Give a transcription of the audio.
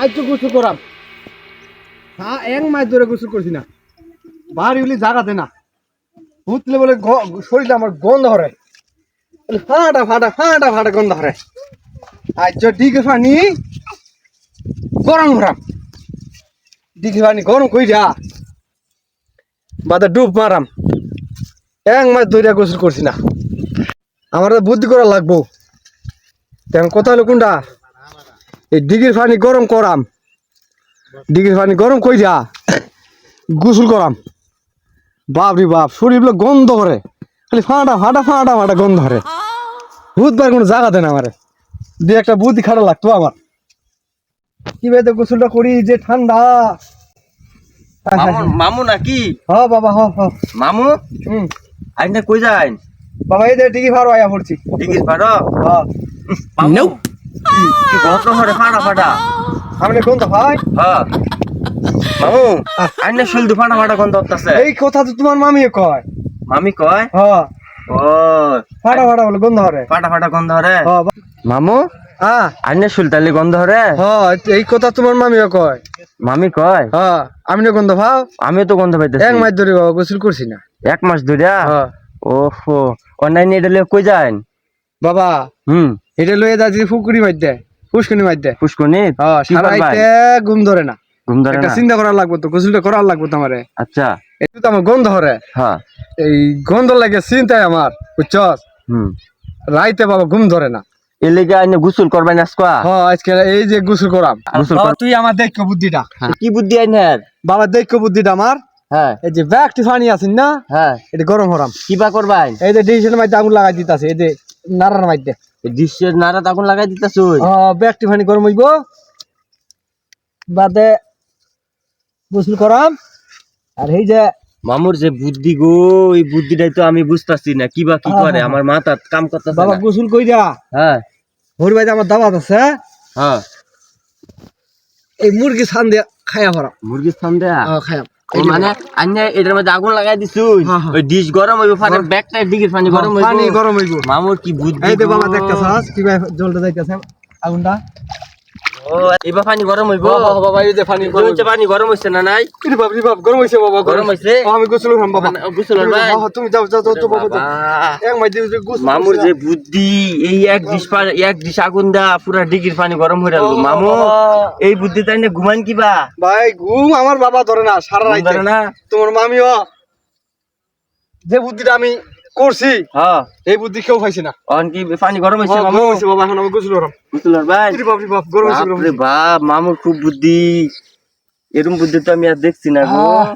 আজ তো গোসল করাম। হ্যাঁ এক মাস ধরে গোসল করছি না। বাড়ি হলে জাগাতে না। উঠলে বলে শরীরটা আমার গন্ধ হরে। ফাটা ফাটা ফাটা ফাটা গন্ধ হরে। আজ যে ডিগে পানি গরম ভরাম ডিগে পানি গরম কই যা বাদে ডুব মারাম। এক মাস ধরে গোসল করছি না। আমার বুদ্ধি করা লাগবো। তেমন কথা হলো কোনটা? এই ডিগির পানি গরম করাম। ডিগির পানি গরম কই যা। গোসল করাম। বাপ রে বাপ শরীরগুলো গন্ধ করে। খালি ফাঁটা ফাঁটা ফাটা ফাটা গন্ধ করে। বুধবার কোনো জায়গা দেন আমারে। দিয়ে একটা বুদ্ধি খারাপ লাগতো আমার। কি ভাই গোসলটা করি যে ঠান্ডা। আয় মামু নাকি? হ বাবা হ হ মামু? হুম। আইন না কই যাইন? বাবা এই যে ডিগি ফাড়ো আয়া পড়ছি। টিকিট পারো? হ্যাঁ। মামু। কি কি গন্ধ হরে ফাটা ফাটা আমি গন্ধ ভাই হ্যাঁ। মামু আইন না শুল ফাটা ফাটা গন্ধ হতাছে এই কথা তো তোমার মামিও কয়। মামি কয়? হ্যাঁ। ও। ফাটা ফাটা বলে গন্ধ হরে। ফাটা ফাটা গন্ধ হরে? হ্যাঁ মামু? হ্যাঁ। আইন শুল তালি গন্ধ হরে? হ্যাঁ এই কথা তোমার মামিও কয়। মামি কয়? হ্যাঁ। আমি না গন্ধ ভাও আমিও তো গন্ধ পাইতেছি। এক মাস ধরে বাবা গোসল করছি না। এক মাস ধরে? হ্যাঁ। ওহো। অনলাইনে এটা কই যাইন? বাবা। হুম। এটা লয়ে যাচ্ছি ফুকুরি মাইতে ফুসকুনি মাইতে পুষ্কনি হ্যাঁ কি সারা করবাই? রাইতে ঘুম ধরে না। ঘুম ধরে না? চিন্তা করার লাগবে তো গোসলটা করার লাগবে তো আমারে। আচ্ছা। একটু তো আমার গন্ধ হরে। হ্যাঁ। এই গন্ধ লাগে চিন্তায় আমার বুঝছস? হুম। রাইতে বাবা ঘুম ধরে না। এর আইনে গোসল করবেন আজকা? হ্যাঁ আজকে এই যে গোসল করাম। গোসল বাবা, কর- তুই আমার দেখ বুদ্ধিটা। কি বুদ্ধি আইনের বাবা দেখ বুদ্ধিটা আমার। হ্যাঁ। এই যে ব্যাগটি ফানি আছেন না? হ্যাঁ। এটা গরম হরাম। কিবা করবাই? এই যে ডিসের মধ্যে আগুন লাগাই দিতাছে এই যে নাড়ার ডিশের নাড়া আগুন লাগাই দিতেছ ব্যাগটি ফানি গরম হইব। বাদে গোসল করাম। আর এই যে মামুর যে বুদ্ধি গো এই বুদ্ধিটাই তো আমি বুঝতাছি না। কিবা কি করে? আমার মাথা কাম করতেছে বাবা গোসল কই যা হ্যাঁ। ভোর বাইতে আমার দাবাত আছে। হ্যাঁ। এই মুরগি ছান দিয়ে খায়া ভরাম মুরগির স্থান দেয়া? ও মানে আন্য এটার মধ্যে আগুন লাগাই দিছু হ্যাঁ, হ্যাঁ। ওই ডিশ গরম হইব ফাটার ব্যাগটা দিকে পানি গরম হইব। পানি গরম হইব। মামুর কি বুদ্ধি এই দে বাবা দেখতাছ কি জলটা যাইতেছে আগুনটা? এবার পানি গরম হইব। বাবা বাবা এই যে পানি গরম। জমিতে পানি গরম হইছে না নাই? রে বাপ রে বাপ গরম হইছে বাবা গরম। হইছে? আমি গোসল করলাম বাবা। গোসল করবাই? তুমি যাও যাও যাও তো বাবা। এক মাই দিও যে গোসল মামুর যে বুদ্ধি এই এক ডিশ এক ডিশ আগুন দা পুরা ডিগির পানি গরম গেল। মামু এই বুদ্ধি তাই না ঘুমান কিবা ভাই ঘুম আমার বাবা ধরে না সারা ধরে না? তোমার মামিও। যে বুদ্ধিটা আমি করছি। হ্যাঁ। এই বুদ্ধি কেউ পাইছে না। অন কি পানি গরম হইছে হ্যাঁ, মামু? হইছে বাবা এখন আমি গোসল করলাম বুঝতে ভাই। আরে বাপ রে বাপ গরম হইছে বাপ মামুর খুব বুদ্ধি। এরকম বুদ্ধি তো আমি আর দেখছি না গো। আহ,